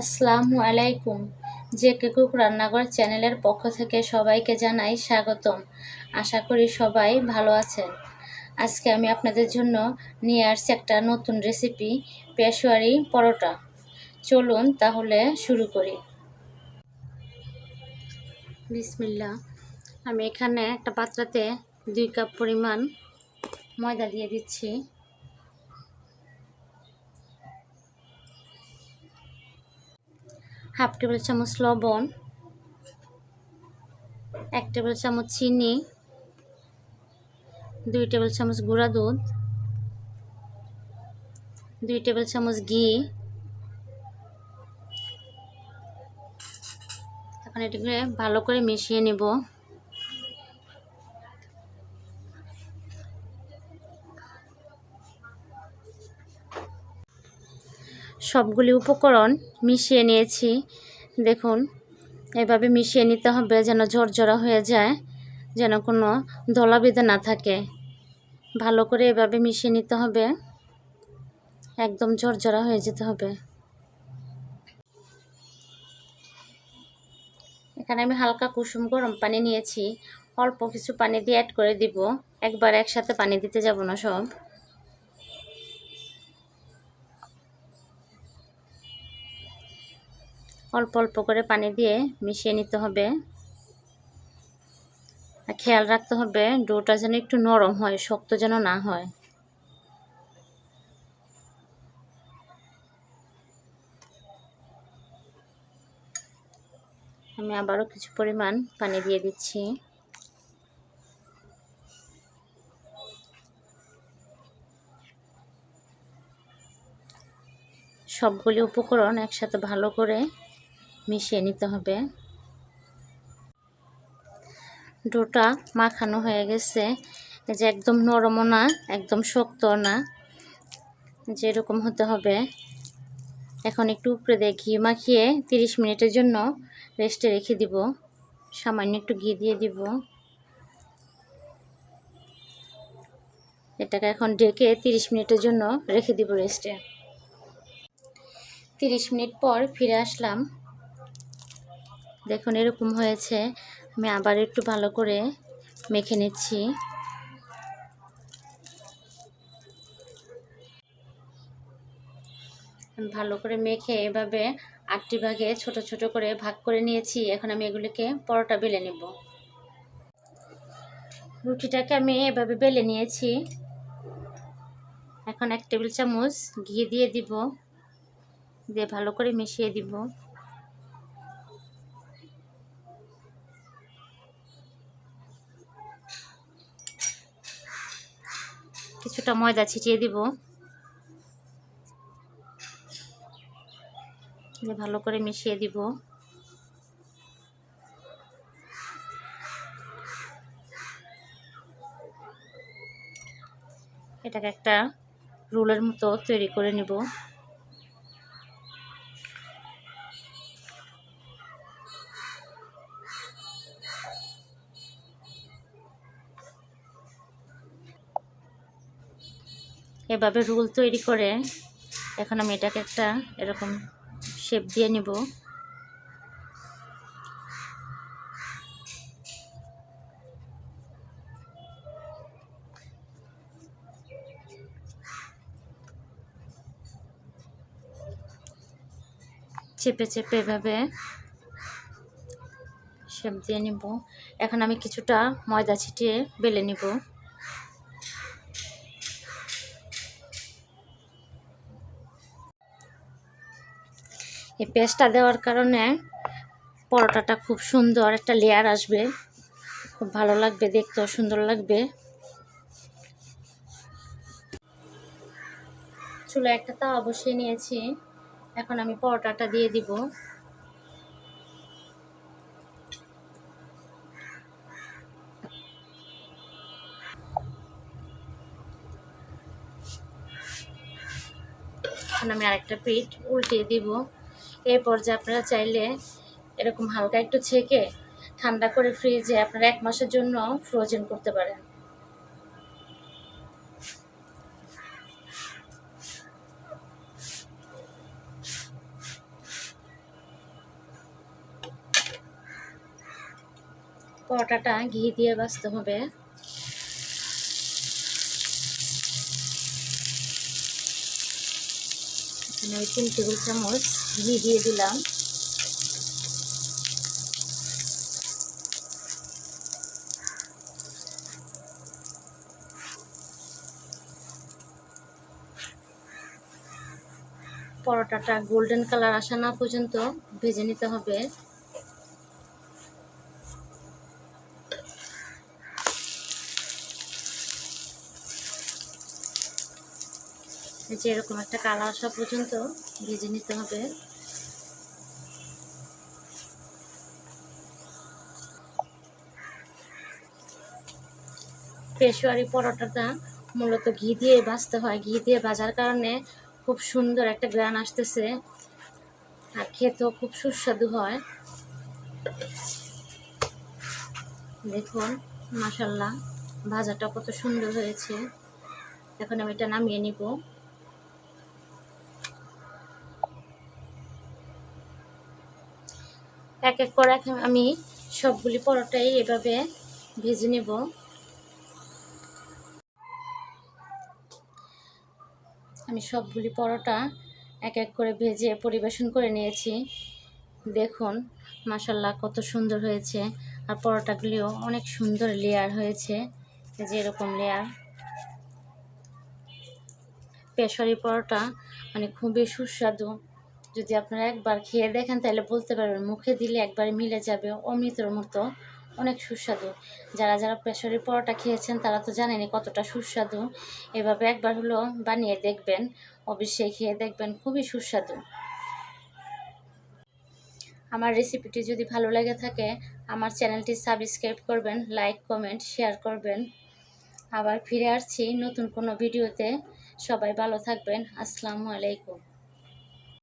আসসালামু আলাইকুম। যে কেকুক রান্নাঘর চ্যানেলের পক্ষ থেকে সবাইকে জানাই স্বাগতম। আশা করি সবাই ভালো আছেন। আজকে আমি আপনাদের জন্য নিয়ে আসছি একটা নতুন রেসিপি পেশোয়ারি পরোটা। চলুন তাহলে শুরু করি। বিসমিল্লা আমি এখানে একটা পাত্রতে দুই কাপ পরিমাণ ময়দা দিয়ে দিচ্ছি। হাফ টেবিল চামচ লবণ, এক টেবিল চামচ চিনি, দুই টেবিল চামচ গুঁড়া দুধ, দুই টেবিল চামচ ঘি। এখন এটিকে ভালো করে মিশিয়ে নেব। সবগুলি উপকরণ মিশিয়ে নিয়েছি। দেখুন, এভাবে মিশিয়ে নিতে হবে যেন ঝরঝরা হয়ে যায়, যেন কোনো দলা বেঁধে না থাকে। ভালো করে এভাবে মিশিয়ে নিতে হবে। একদম ঝরঝরা হয়ে যেতে হবে। এখানে আমি হালকা কুসুম গরম পানি নিয়েছি। অল্প কিছু পানি দিয়ে অ্যাড করে দিব। একবার একসাথে পানি দিতে যাব না সব। অল্প অল্প করে পানি দিয়ে মিশিয়ে নিতে হবে। আর খেয়াল রাখতে হবে ডোটা যেন একটু নরম হয়, শক্ত যেন না হয়। আমি আবারও কিছু পরিমাণ পানি দিয়ে দিচ্ছি। সবগুলি উপকরণ একসাথে ভালো করে মিশিয়ে নিতে হবে। ডোটা মাখানো হয়ে গেছে। যে একদম নরমও না, একদম শক্ত না। যেরকম হতে হবে। এখন একটু উপরে দিয়ে ঘি মাখিয়ে 30 মিনিটের জন্য রেস্টে রেখে দিব। সামান্য একটু ঘি দিয়ে দিব। এটাকে এখন ডেকে 30 মিনিটের জন্য রেখে দিব রেস্টে। 30 মিনিট পর ফিরে আসলাম। দেখুন, এরকম হয়েছে। আমি আবার একটু ভালো করে মেখে নিচ্ছি। ভালো করে মেখে এভাবে আটটি ভাগে ছোট ছোট করে ভাগ করে নিয়েছি। এখন আমি এগুলিকে পরোটা বেলে নেব। রুটিটাকে আমি এভাবে বেলে নিয়েছি। এখন এক টেবিল চামচ ঘি দিয়ে দিব। দিয়ে ভালো করে মিশিয়ে দিব। কিছুটা ময়দা ছিটিয়ে দিব। ভালো করে মিশিয়ে দিব। এটাকে একটা রোলের মতো তৈরি করে নিব। এভাবে রুল তৈরি করে এখন আমি এটাকে একটা এরকম শেপ দিয়ে নিব। চেপে চেপে এভাবে শেপ দিয়ে নিব। এখন আমি কিছুটা ময়দা ছিটিয়ে বেলে নিব। এই পেস্টটা দেওয়ার কারণে পরোটাটা খুব সুন্দর একটা লেয়ার আসবে। খুব ভালো লাগবে, দেখতেও সুন্দর লাগবে। চুলো একটা তাওয়া বসিয়ে নিয়েছি। এখন আমি পরোটাটা দিয়ে দিব। এখন আমি আরেকটা পিঠ উল্টিয়ে দিব। এই পর্যায়ে আপনারা চাইলে এরকম হালকা একটু ছেঁকে ঠান্ডা করে ফ্রিজে আপনারা এক মাসের জন্য ফ্রোজেন করতে পারেন। পরোটাটা ঘি দিয়ে বাঁচতে হবে। এখানে ওই তিন টেবিল চামচ ঘি দিয়ে দিলাম। পরোটাটা গোল্ডেন কালার আসা না পর্যন্ত ভেজে নিতে হবে। যে এরকম একটা কালার আসা পর্যন্ত ভেজে নিতে হবে। পেশোয়ারি পরোটাটা মূলত ঘি দিয়ে ভাজতে হয়। ঘি দিয়ে ভাজার কারণে খুব সুন্দর একটা গ্রান আসতেছে আর খেতেও খুব সুস্বাদু হয়। দেখুন মাসাল্লাহ ভাজাটা কত সুন্দর হয়েছে। এখন আমি এটা নামিয়ে নিব। এক এক করে আমি সবগুলি পরোটাই এভাবে ভেজে নেব। আমি সবগুলি পরোটা এক এক করে ভেজে পরিবেশন করে নিয়েছি। দেখুন মাসাল্লাহ কত সুন্দর হয়েছে। আর পরোটাগুলিও অনেক সুন্দর লেয়ার হয়েছে। যে এরকম লেয়ার পেশারি পরোটা মানে খুবই সুস্বাদু। যদি আপনারা একবার খেয়ে দেখেন, তাহলে বলতে পারবেন মুখে দিলে একবার মিলে যাবে অমৃতর মতো, অনেক সুস্বাদু। যারা যারা প্রেশারি পরোটা খেয়েছেন, তারা তো জানেনি কতটা সুস্বাদু। এভাবে একবার হলো বানিয়ে দেখবেন, অবশ্যই খেয়ে দেখবেন, খুবই সুস্বাদু। আমার রেসিপিটি যদি ভালো লেগে থাকে, আমার চ্যানেলটি সাবস্ক্রাইব করবেন, লাইক, কমেন্ট, শেয়ার করবেন। আবার ফিরে আসছি নতুন কোনো ভিডিওতে। সবাই ভালো থাকবেন। আসসালামু আলাইকুম।